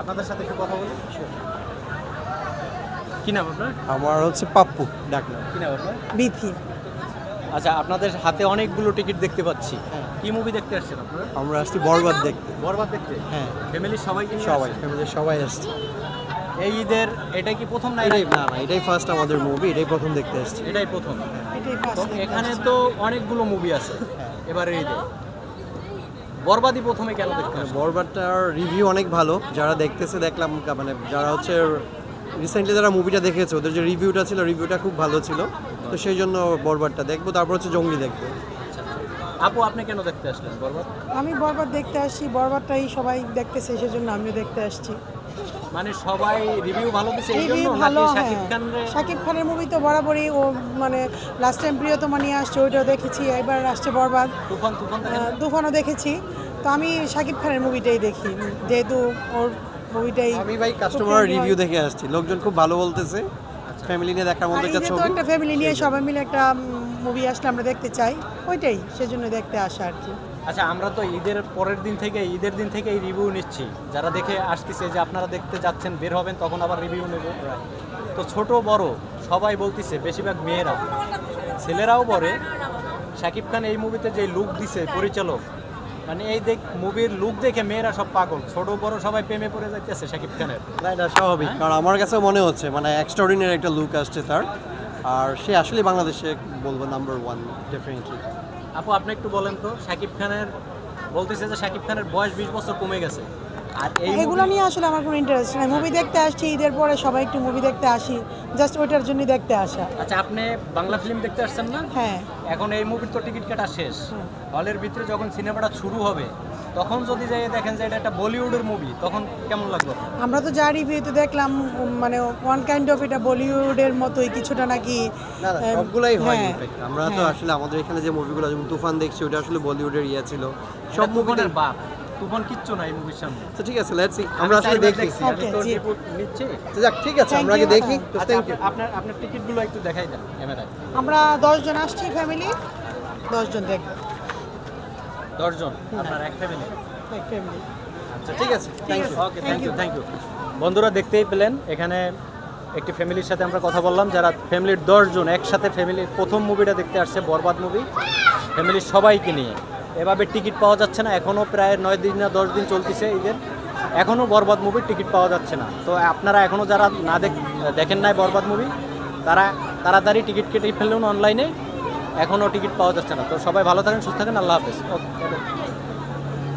আপনাদের সাথে একটু কথা বলি? কি নাম আপনার? আমার হচ্ছে পাপ্পু ডাকনাম। কি নাম আপনার? বিথি। আচ্ছা আপনাদের হাতে অনেকগুলো টিকিট দেখতে পাচ্ছি। কি মুভি দেখতে আসছেন আপনারা? আমরা আসছি বরবাদ দেখতে। বরবাদ দেখতে? হ্যাঁ। ফ্যামিলির সবাইকে সবাই আসছেন? ফ্যামিলির সবাই আসছে। এই ঈদের এটা কি প্রথম না এটাই না না এটাই ফার্স্ট আমাদের মুভি এটাই প্রথম দেখতে আসছি। এটাই প্রথম। এখানে তো অনেকগুলো মুভি আছে। এবারে ঈদে। বরবাদি প্রথমে কেন দেখতে? বরবাদটার রিভিউ অনেক ভালো। যারা দেখতেছে দেখলাম মানে যারা হচ্ছে রিসেন্টলি যারা মুভিটা দেখেছে ওদের যে রিভিউটা ছিল রিভিউটা খুব ভালো ছিল। তো সেই জন্য বরবাদটা দেখব। তারপর হচ্ছে জঙ্গলি দেখব। আপু আপনি কেন দেখতে আসলেন বরবাদ? আমি বরবাদ দেখতে আসছি বরবাদটাই সবাই দেখতেছে সেজন্য আমিও দেখতে আসছি। মানে সবাই রিভিউ ভালো দিছে এই জন্য ভালো শাকিব খান শাকিব খানের মুভি তো বরাবরই ও মানে লাস্ট টাইম প্রিয়তমা নিয়ে আসছে ওইটাও দেখেছি। এবার আসছে বরবাদ। তুফান তুফান তুফানও দেখেছি। তো আমি শাকিব খানের মুভিটাই দেখি। যেহেতু ওর মুভিটাই আমি ভাই কাস্টমার রিভিউ দেখে আসছি। লোকজন খুব ভালো বলতেছে। ফ্যামিলি নিয়ে দেখার মতো একটা ছবি। একটা ফ্যামিলি নিয়ে সবাই মিলে একটা মুভি আসলে আমরা দেখতে চাই। ওইটাই সেজন্য দেখতে আসা আর কি। আচ্ছা আমরা তো ঈদের পরের দিন থেকে ঈদের দিন থেকে এই রিভিউ নিচ্ছি। যারা দেখে আসতেছে যে আপনারা দেখতে যাচ্ছেন বের হবেন তখন আবার রিভিউ নেব। তো ছোট বড় সবাই বলতিছে বেশিরভাগ মেয়েরা। ছেলেরাও বলে শাকিব খান এই মুভিতে যে লুক দিছে পরিচালক মানে এই দেখ মুভির লুক দেখে মেয়েরা সব পাগল। ছোট বড় সবাই প্রেমে পড়ে যাইতেছে শাকিব খানের। না এটা স্বাভাবিক। কারণ আমার কাছে মনে হচ্ছে মানে এক্সট্রাঅর্ডিনারি একটা লুক আসছে তার। আর সে আসলে বাংলাদেশে বলব নাম্বার ওয়ান ডেফিনেটলি আপু আপনি একটু বলেন তো শাকিব খানের বলতেছে যে শাকিব খানের বয়স বিশ বছর কমে গেছে। এগুলো নিয়ে আসলে আমার কোনো ইন্টারেস্ট নেই। মুভি দেখতে আসছি ঈদের পরে সবাই একটু মুভি দেখতে আসি। জাস্ট ওইটার জন্য দেখতে আসা। আচ্ছা আপনি বাংলা ফিল্ম দেখতে আসছেন না? হ্যাঁ। এখন এই মুভির তো টিকিট কাটা শেষ। হলের ভিতরে যখন সিনেমাটা শুরু হবে তখন যদি যাই দেখেন যে এটা একটা বলিউডের মুভি তখন কেমন লাগবে? আমরা তো যা রিভিউতে দেখলাম মানে ওয়ান কাইন্ড অফ এটা বলিউডের মতোই কিছুটা নাকি না না সবগুলাই হয় হ্যাঁ, ইনফ্যাক্ট আমরা তো হ্যাঁ। আসলে আমাদের এখানে যে মুভিগুলো যেমন তুফান দেখছি ওটা আসলে বলিউডের ইয়ে ছিল। সব সব মুভিদের বাপ। তুফান কিচ্ছু নাই মুভির সামনে। তো ঠিক আছে লেটস সি আমরা আসলে দেখি। দেখছি, আমি তো রিপোর্ট নিচ্ছি। যাক ঠিক আছে আমরা আগে দেখি। তো আচ্ছা থ্যাংক ইউ আপনি- আপনার আপনার টিকিটগুলো একটু দেখাই দেন ক্যামেরায়। আমরা দশজন আসছি ফ্যামিলি দশজন দেখব। দশজন আপনার এক ফ্যামিলি ফ্যামিলি আচ্ছা ঠিক আছে thank you okay thank you thank you বন্ধুরা দেখতেই পেলেন এখানে একটি ফ্যামিলির সাথে আমরা কথা বললাম যারা ফ্যামিলির দশজন একসাথে ফ্যামিলির প্রথম মুভিটা দেখতে আসছে বরবাদ মুভি ফ্যামিলির সবাইকে নিয়ে। এভাবে টিকিট পাওয়া যাচ্ছে না। এখনও প্রায় নয় দিন না দশ দিন চলতেছে ঈদের এখনও বরবাদ মুভির টিকিট পাওয়া যাচ্ছে না। তো আপনারা এখনও যারা না দেখ, দেখেন নাই বরবাদ মুভি তারা তাড়াতাড়ি টিকিট কেটে ফেলুন অনলাইনে এখনও টিকিট পাওয়া যাচ্ছে না। তো সবাই ভালো থাকেন, সুস্থ থাকেন, আল্লাহ হাফেজ। ওকে।